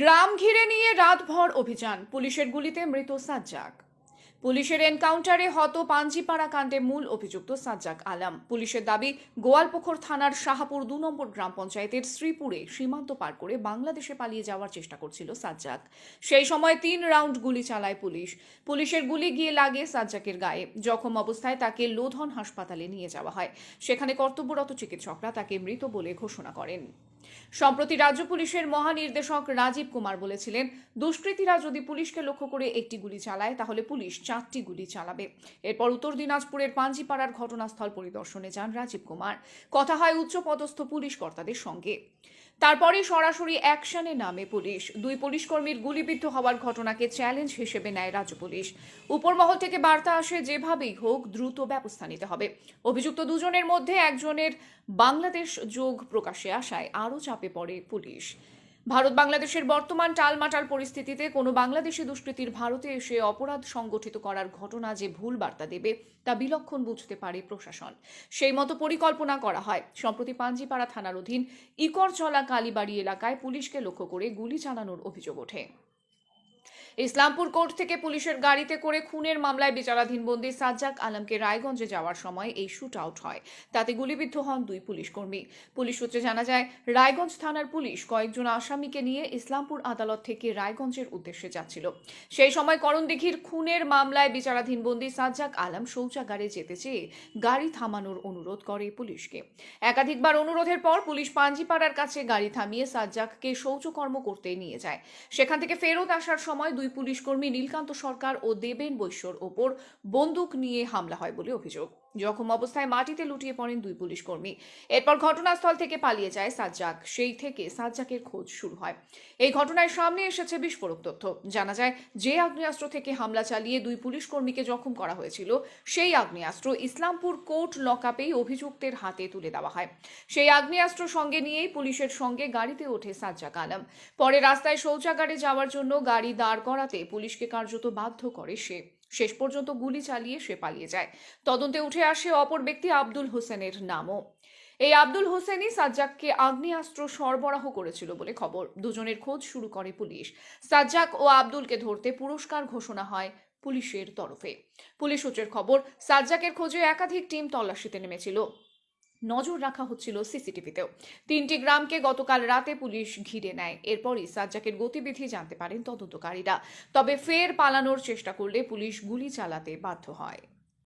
গ্রাম ঘিরে নিয়ে রাতভর অভিযান। পুলিশের গুলিতে মৃত সাজ্জাক। পুলিশের এনকাউন্টারে হত পাঞ্জিপাড়া কাণ্ডে মূল অভিযুক্ত সাজ্জাক আলম। পুলিশের দাবি, গোয়ালপুখর থানার শাহাপুর দু নম্বর গ্রাম পঞ্চায়েতের শ্রীপুরে সীমান্ত পার করে বাংলাদেশে পালিয়ে যাওয়ার চেষ্টা করছিল সাজ্জাক। সেই সময় তিন রাউন্ড গুলি চালায় পুলিশ। পুলিশের গুলি গিয়ে লাগে সাজ্জাকের গায়ে। জখম অবস্থায় তাকে লোধন হাসপাতালে নিয়ে যাওয়া হয়। সেখানে কর্তব্যরত চিকিৎসকরা তাকে মৃত বলে ঘোষণা করেন। সম্প্রতি রাজ্য পুলিশের মহানির্দেশক রাজীব কুমার বলেছিলেন, দুষ্কৃতীরা যদি পুলিশকে লক্ষ্য করে একটি গুলি চালায়, তাহলে পুলিশ চারটি গুলি চালাবে। এরপর উত্তর দিনাজপুরের পাঞ্জিপাড়ার ঘটনাস্থল পরিদর্শনে যান রাজীব কুমার। কথা হয় উচ্চপদস্থ পুলিশ কর্তাদের সঙ্গে। তারপরে সরাসরি অ্যাকশনে নামে পুলিশ। দুই পুলিশ কর্মীর গুলিবিদ্ধ হওয়ার ঘটনাকে চ্যালেঞ্জ হিসেবে নেয় রাজ্য পুলিশ। উপরমহল থেকে বার্তা আসে, যেভাবেই হোক দ্রুত ব্যবস্থা নিতে হবে। অভিযুক্ত দুজনের মধ্যে একজনের বাংলাদেশ যোগ প্রকাশে আসায় আরও চাপে পড়ে পুলিশ। ভারত বাংলাদেশের বর্তমান টালমাটাল পরিস্থিতিতে কোনো বাংলাদেশি দুষ্কৃতির ভারতে এসে অপরাধ সংগঠিত করার ঘটনা যে ভুল বার্তা দেবে, তা বিলক্ষণ বুঝতে পারে প্রশাসন। সেই মতো পরিকল্পনা করা হয়। সম্প্রতি পাঞ্জিপাড়া থানার অধীন ইকরচলা কালীবাড়ি এলাকায় পুলিশকে লক্ষ্য করে গুলি চালানোর অভিযোগ ওঠে। ইসলামপুর কোর্ট থেকে পুলিশের গাড়িতে করে খুনের মামলায় বিচারাধীন বন্দী সাজ্জাক আলমকে রায়গঞ্জে যাওয়ার সময় এই শুট আউট হয়। তাতে গুলিবিদ্ধ হন দুই পুলিশ কর্মী পুলিশ সূত্রে জানা যায়, রায়গঞ্জ থানার পুলিশ কয়েকজন আসামিকে নিয়ে ইসলামপুর আদালত থেকে রায়গঞ্জের উদ্দেশ্যে যাচ্ছিল। সেই সময় করণদিঘির খুনের মামলায় বিচারাধীন বন্দী সাজ্জাক আলম শৌচাগারে যেতে চেয়ে গাড়ি থামানোর অনুরোধ করে পুলিশকে। একাধিকবার অনুরোধের পর পুলিশ পাঞ্জিপাড়ার কাছে গাড়ি থামিয়ে সাজ্জাককে শৌচকর্ম করতে নিয়ে যায়। সেখান থেকে ফেরত আসার সময় দুই পুলিশকর্মী নীলকান্ত সরকার ও দেবেন বৈশ্যর ওপর বন্দুক নিয়ে হামলা হয় বলে অভিযোগ। জখম অবস্থায় মাটিতে লুটিয়ে পড়েন দুই পুলিশকর্মী এরপর ঘটনাস্থল থেকে পালিয়ে যায় সাজ্জাক। সেই থেকে সাজ্জাকের খোঁজ শুরু হয়। এই ঘটনায় সামনে এসেছে বিস্ফোরক তথ্য। জানা যায়, যে আগ্নেয়াস্ত্র থেকে হামলা চালিয়ে দুই পুলিশকর্মীকে জখম করা হয়েছিল, সেই আগ্নেয়াস্ত্র ইসলামপুর কোর্ট লকআপেই অভিযুক্তের হাতে তুলে দেওয়া হয়। সেই আগ্নেয়াস্ত্র সঙ্গে নিয়েই পুলিশের সঙ্গে গাড়িতে ওঠে সাজ্জাক আলম। পরে রাস্তায় শৌচাগারে যাওয়ার জন্য গাড়ি দাঁড় করাতে পুলিশকে কার্যত বাধ্য করে সে। শেষ পর্যন্ত গুলি চালিয়ে সে পালিয়ে যায়। তদন্তে উঠে আসে অপর ব্যক্তি আব্দুল হোসেনের নামও। এই আব্দুল হোসেনই সাজ্জাককে আগ্নেয়াস্ত্র সরবরাহ করেছিল বলে খবর। দুজনের খোঁজ শুরু করে পুলিশ। সাজ্জাক ও আব্দুলকে ধরতে পুরস্কার ঘোষণা হয় পুলিশের তরফে। পুলিশ সূত্রের খবর, সাজ্জাকের খোঁজে একাধিক টিম তল্লাশিতে নেমেছিল। নজর রাখা হচ্ছিল সিসিটিভিতেও। তিনটি গ্রামকে গতকাল রাতে পুলিশ ঘিরে নেয়। এরপরই সাজ্জাকের গতিবিধি জানতে পারেন তদন্তকারীরা। তবে ফের পালানোর চেষ্টা করলে পুলিশ গুলি চালাতে বাধ্য হয়।